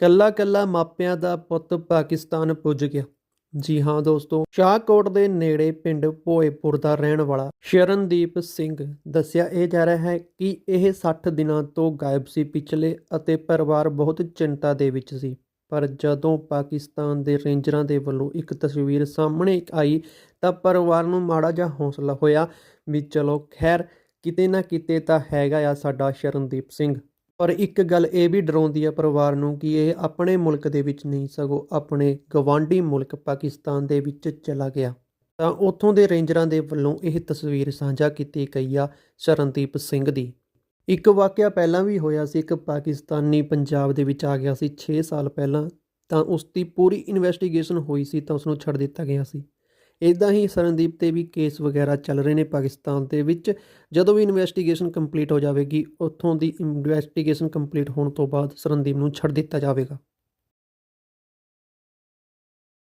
ਕੱਲਾ ਕੱਲਾ ਮਾਪਿਆਂ ਦਾ ਪੁੱਤ ਪਾਕਿਸਤਾਨ ਪੁੱਜ ਗਿਆ। ਜੀ ਹਾਂ ਦੋਸਤੋ, ਸ਼ਾਹਕੋਟ ਦੇ ਨੇੜੇ ਪਿੰਡ ਭੋਏਪੁਰ ਦਾ ਰਹਿਣ ਵਾਲਾ ਸ਼ਰਨਦੀਪ ਸਿੰਘ ਦੱਸਿਆ ਇਹ ਜਾ ਰਿਹਾ ਹੈ ਕਿ ਇਹ 60 ਦਿਨਾਂ ਤੋਂ ਗਾਇਬ ਸੀ ਪਿਛਲੇ ਅਤੇ ਪਰਿਵਾਰ ਬਹੁਤ ਚਿੰਤਾ ਦੇ ਵਿੱਚ ਸੀ। ਪਰ ਜਦੋਂ ਪਾਕਿਸਤਾਨ ਦੇ ਰੇਂਜਰਾਂ ਦੇ ਵੱਲੋਂ ਇੱਕ ਤਸਵੀਰ ਸਾਹਮਣੇ ਆਈ ਤਾਂ ਪਰਿਵਾਰ ਨੂੰ ਮਾੜਾ ਜਿਹਾ ਹੌਸਲਾ ਹੋਇਆ ਵੀ ਚਲੋ ਖੈਰ, ਕਿਤੇ ਨਾ ਕਿਤੇ ਤਾਂ ਹੈਗਾ ਆ ਸਾਡਾ ਸ਼ਰਨਦੀਪ ਸਿੰਘ। ਪਰ ਇੱਕ ਗੱਲ ਇਹ ਵੀ ਡਰਾਉਂਦੀ ਆ ਪਰਿਵਾਰ ਨੂੰ ਕਿ ਇਹ ਆਪਣੇ ਮੁਲਕ ਦੇ ਵਿੱਚ ਨਹੀਂ, ਸਗੋਂ ਆਪਣੇ ਗਵਾਂਢੀ ਮੁਲਕ ਪਾਕਿਸਤਾਨ ਦੇ ਵਿੱਚ ਚਲਾ ਗਿਆ। ਤਾਂ ਉੱਥੋਂ ਦੇ ਰੇਂਜਰਾਂ ਦੇ ਵੱਲੋਂ ਇਹ ਤਸਵੀਰ ਸਾਂਝਾ ਕੀਤੀ ਗਈ ਆ ਸ਼ਰਨਦੀਪ ਸਿੰਘ ਦੀ। ਇੱਕ ਵਾਕਿਆ ਪਹਿਲਾਂ ਵੀ ਹੋਇਆ ਸੀ, ਇੱਕ ਪਾਕਿਸਤਾਨੀ ਪੰਜਾਬ ਦੇ ਵਿੱਚ ਆ ਗਿਆ ਸੀ 6 ਸਾਲ ਪਹਿਲਾਂ। ਤਾਂ ਉਸ ਦੀ ਪੂਰੀ ਇਨਵੈਸਟੀਗੇਸ਼ਨ ਹੋਈ ਸੀ, ਤਾਂ ਉਸ ਨੂੰ ਛੱਡ ਦਿੱਤਾ ਗਿਆ ਸੀ। ਇਦਾਂ ਹੀ ਸਰਨਦੀਪ ਤੇ ਵੀ ਕੇਸ ਵਗੈਰਾ ਚੱਲ ਰਹੇ ਨੇ ਪਾਕਿਸਤਾਨ ਦੇ ਵਿੱਚ। ਜਦੋਂ ਵੀ ਇਨਵੈਸਟੀਗੇਸ਼ਨ ਕੰਪਲੀਟ ਹੋ ਜਾਵੇਗੀ, ਉੱਥੋਂ ਦੀ ਇਨਵੈਸਟੀਗੇਸ਼ਨ ਕੰਪਲੀਟ ਹੋਣ ਤੋਂ ਬਾਅਦ ਸਰਨਦੀਪ ਨੂੰ ਛੱਡ ਦਿੱਤਾ ਜਾਵੇਗਾ।